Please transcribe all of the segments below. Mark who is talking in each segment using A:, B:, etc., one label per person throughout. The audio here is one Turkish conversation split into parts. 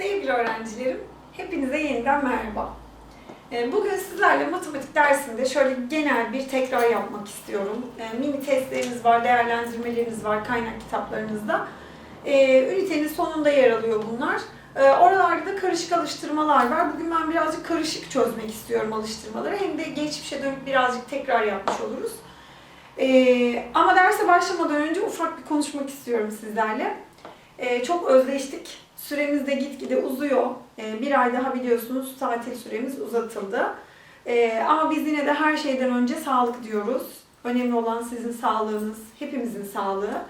A: Sevgili öğrencilerim, hepinize yeniden merhaba. Ee, Bugün sizlerle matematik dersinde şöyle genel bir tekrar yapmak istiyorum. Ee, Mini testleriniz var, değerlendirmeleriniz var kaynak kitaplarınızda. Ee, Ünitenin sonunda yer alıyor bunlar. Oralarda da karışık alıştırmalar var. Bugün ben birazcık karışık çözmek istiyorum alıştırmaları. Hem de geçmişe dönüp birazcık tekrar yapmış oluruz. Ama derse başlamadan önce ufak bir konuşmak istiyorum sizlerle. Çok özleştik. Süremiz de gitgide uzuyor. Ee, bir ay daha biliyorsunuz tatil süremiz uzatıldı. Ee, ama biz yine de her şeyden önce sağlık diyoruz. Önemli olan sizin sağlığınız, hepimizin sağlığı.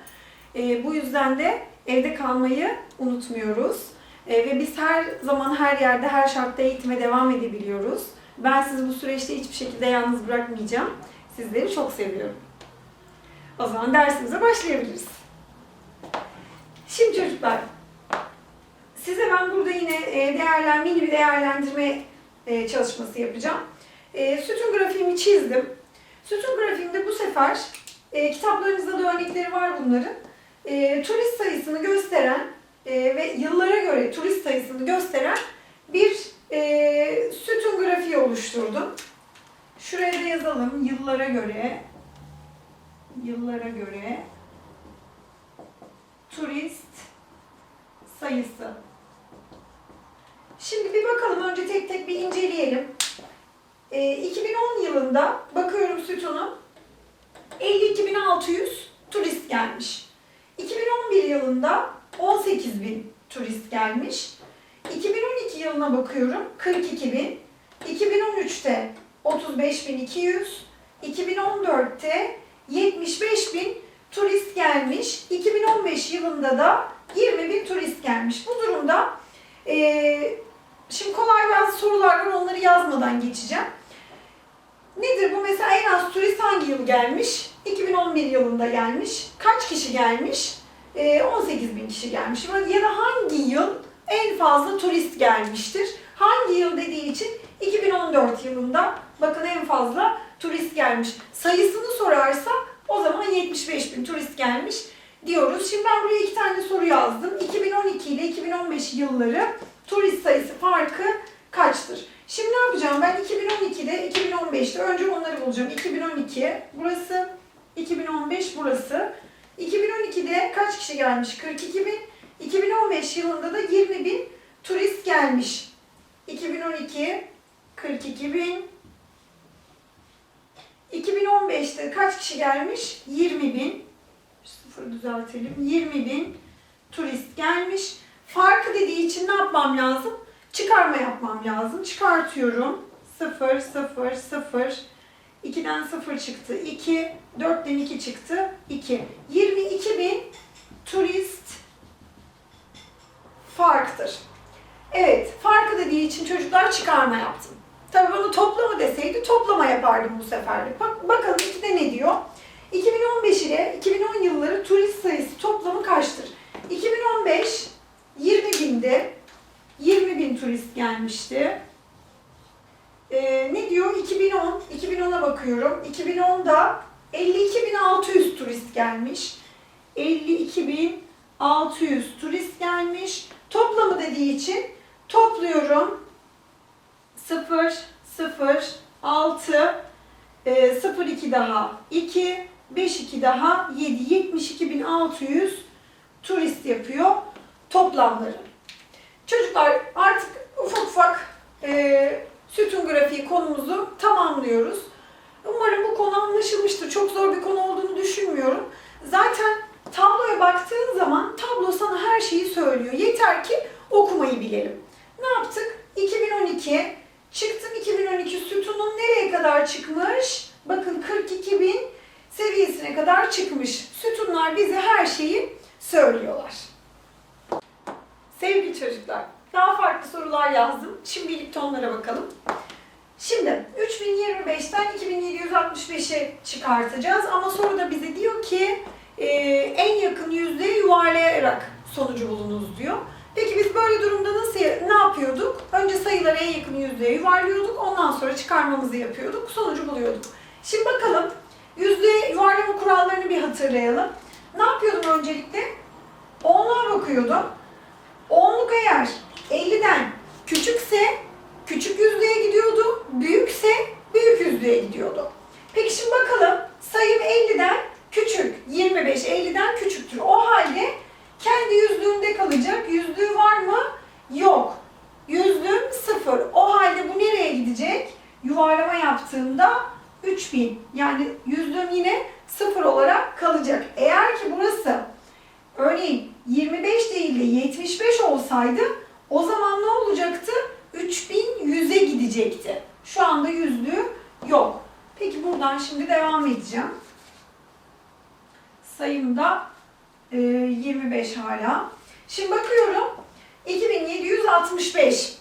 A: Ee, bu yüzden de evde kalmayı unutmuyoruz. Ve biz her zaman her yerde, her şartta eğitime devam edebiliyoruz. Ben sizi bu süreçte hiçbir şekilde yalnız bırakmayacağım. Sizleri çok seviyorum. O zaman dersimize başlayabiliriz. Şimdi çocuklar, size ben burada yine e, değerlen, mini bir değerlendirme e, çalışması yapacağım. E, Sütun grafiğimi çizdim. Sütun grafiğimde bu sefer kitaplarınızda da örnekleri var bunların. Turist sayısını gösteren ve yıllara göre turist sayısını gösteren bir sütun grafiği oluşturdum. Şuraya da yazalım yıllara göre yıllara göre turist sayısı. Şimdi bir bakalım önce tek tek bir inceleyelim. Ee, 2010 yılında bakıyorum sütunu 52.600 turist gelmiş. 2011 yılında 18.000 turist gelmiş. 2012 yılına bakıyorum 42.000. 2013'te 35.200. 2014'te 75.000 turist gelmiş. 2015 yılında da 20.000 turist gelmiş. Bu durumda e, şimdi kolay bazı sorular var onları yazmadan geçeceğim. Nedir bu? Mesela en az turist hangi yıl gelmiş? 2011 yılında gelmiş. Kaç kişi gelmiş? E, 18 bin kişi gelmiş. Ya da hangi yıl en fazla turist gelmiştir? Hangi yıl dediği için 2014 yılında bakın en fazla turist gelmiş. Sayısını sorarsa o zaman 75 bin turist gelmiş diyoruz. Şimdi ben buraya iki tane soru yazdım. 2012 ile 2015 yılları turist sayısı farkı kaçtır? Şimdi ne yapacağım? Ben 2012'de, 2015'te önce onları bulacağım. 2012 burası, 2015 burası. 2012'de kaç kişi gelmiş? 42 bin. 2015 yılında da 20 bin turist gelmiş. 2012 42 bin. 2015'te kaç kişi gelmiş? 20 bin. Sıfır düzeltelim. 20 bin turist gelmiş. Farkı için ne yapmam lazım? Çıkarma yapmam lazım. Çıkartıyorum. 0, 0, 0. 2'den 0 çıktı. 2. 4'ten 2 çıktı. 2. 22 bin turist farktır. Evet, farkı dediği için çocuklar çıkarma yaptım. Tabii bunu toplama deseydi toplama yapardım bu seferlik. Bak, bakalım ikide ne diyor? 2015 ile 2010 yılları turist sayısı toplamı kaçtır? 2015 20 binde 20 bin turist gelmişti. Ee, ne diyor? 2010, 2010'a bakıyorum. 2010'da 52.600 turist gelmiş. 52.600 turist gelmiş. Toplamı dediği için topluyorum. 0, 0, 6, 0, 2 daha 2, 5, 2 daha 7, 72.600 turist yapıyor toplamları. Çocuklar artık ufak ufak e, sütun grafiği konumuzu tamamlıyoruz. Umarım bu konu anlaşılmıştır. Çok zor bir konu olduğunu düşünmüyorum. Zaten tabloya baktığın zaman tablo sana her şeyi söylüyor. Yeter ki okumayı bilelim. Ne yaptık? 2012 çıktım 2012 sütunun nereye kadar çıkmış? Bakın 42 bin seviyesine kadar çıkmış. Sütunlar bize her şeyi söylüyorlar. Sevgili çocuklar, daha farklı sorular yazdım. Şimdi birlikte onlara bakalım. Şimdi 3025'ten 2765'e çıkartacağız ama soruda bize diyor ki e, en yakın yüzdeye yuvarlayarak sonucu bulunuz diyor. Peki biz böyle durumda nasıl ne yapıyorduk? Önce sayıları en yakın yüzdeye yuvarlıyorduk. Ondan sonra çıkarmamızı yapıyorduk. Sonucu buluyorduk. Şimdi bakalım yüzdeye yuvarlama kurallarını bir hatırlayalım. Ne yapıyordum öncelikle? Onluğa bakıyordum. Eğer 50'den küçükse küçük yüzlüğe gidiyordu, büyükse büyük yüzlüğe gidiyordu. Peki şimdi bakalım sayım 50'den küçük, 25 50'den küçüktür. O halde kendi yüzlüğünde kalacak. Yüzlüğü var mı? Yok. Yüzlüğüm sıfır. O halde bu nereye gidecek? Yuvarlama yaptığımda 3000. Yani yüzlüğüm yine sıfır olarak kalacak. Eğer ki burası örneğin 25 değil de 75 olsaydı o zaman ne olacaktı? 3100'e gidecekti. Şu anda yüzlüğü yok. Peki buradan şimdi devam edeceğim. Sayımda e, 25 hala. Şimdi bakıyorum 2765.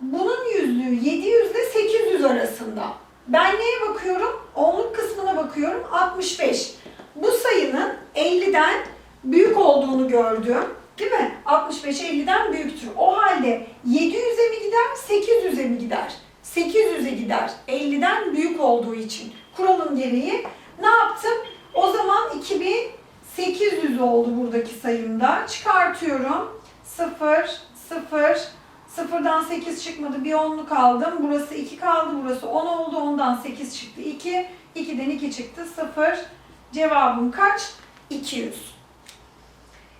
A: Bunun yüzlüğü 700 ile 800 arasında. Ben neye bakıyorum? Onluk kısmına bakıyorum. 65. Bu sayının 50'den büyük olduğunu gördüm. Değil mi? 65 50'den büyüktür. O halde 700'e mi gider, 800'e mi gider? 800'e gider. 50'den büyük olduğu için. Kuralın gereği ne yaptım? O zaman 2800 oldu buradaki sayımda. Çıkartıyorum. 0, 0, Sıfırdan 8 çıkmadı. Bir onluk aldım. Burası 2 kaldı. Burası 10 oldu. Ondan 8 çıktı. 2. 2'den 2 çıktı. 0. Cevabım kaç? 200.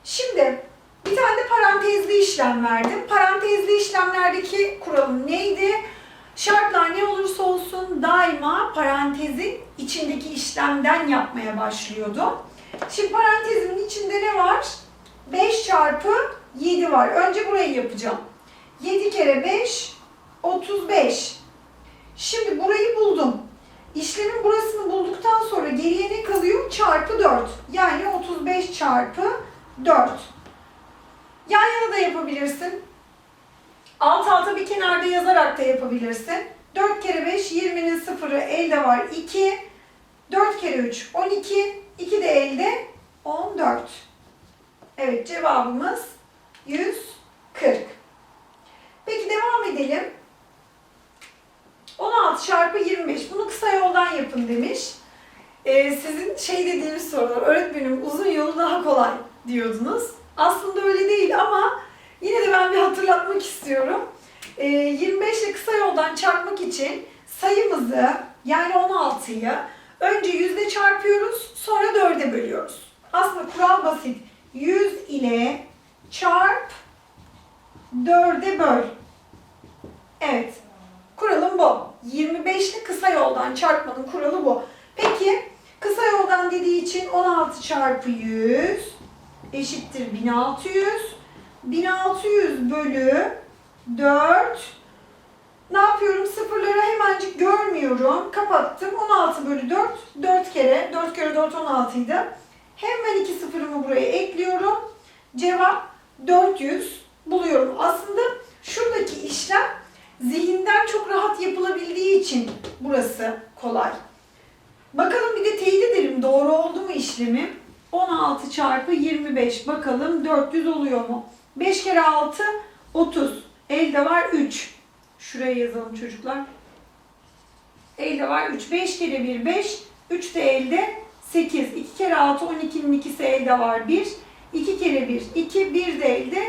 A: Şimdi bir tane de parantezli işlem verdim. Parantezli işlemlerdeki kuralım neydi? Şartlar ne olursa olsun daima parantezin içindeki işlemden yapmaya başlıyordum. Şimdi parantezin içinde ne var? 5 çarpı 7 var. Önce burayı yapacağım. 7 kere 5, 35. Şimdi burayı buldum. İşlemin burasını bulduktan sonra geriye ne kalıyor? Çarpı 4. Yani 35 çarpı 4. Yan yana da yapabilirsin. Alt alta bir kenarda yazarak da yapabilirsin. 4 kere 5, 20'nin sıfırı elde var 2. 4 kere 3, 12. 2 de elde 14. Evet cevabımız 140. Peki devam edelim. 16 çarpı 25. Bunu kısa yoldan yapın demiş. Ee, sizin şey dediğiniz sorular, öğretmenim uzun yolu daha kolay diyordunuz. Aslında öyle değil ama yine de ben bir hatırlatmak istiyorum. Ee, 25 ile kısa yoldan çarpmak için sayımızı yani 16'yı önce yüzde çarpıyoruz sonra 4'e bölüyoruz. Aslında kural basit. 100 ile çarp 4'e böl. Evet. Kuralım bu. 25 ile kısa yoldan çarpmanın kuralı bu. Peki kısa yoldan dediği için 16 çarpı 100 eşittir 1600. 1600 bölü 4 ne yapıyorum? Sıfırları hemencik görmüyorum. Kapattım. 16 bölü 4. 4 kere. 4 kere 4 16 idi. Hemen iki sıfırımı buraya ekliyorum. Cevap 400 buluyorum. Aslında şuradaki işlem zihinden çok rahat yapılabildiği için burası kolay. Bakalım bir de teyit edelim doğru oldu mu işlemi? 16 çarpı 25 bakalım 400 oluyor mu? 5 kere 6 30. Elde var 3. Şuraya yazalım çocuklar. Elde var 3. 5 kere 1 5. 3 de elde 8. 2 kere 6 12'nin ikisi elde var 1. 2 kere 1 2. 1 de elde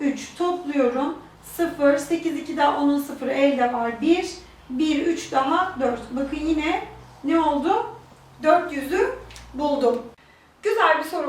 A: 3. Topluyorum. 0. 8 2 daha 10'un 0 elde var 1. 1 3 daha 4. Bakın yine ne oldu? 400'ü buldum. Güzel bir soru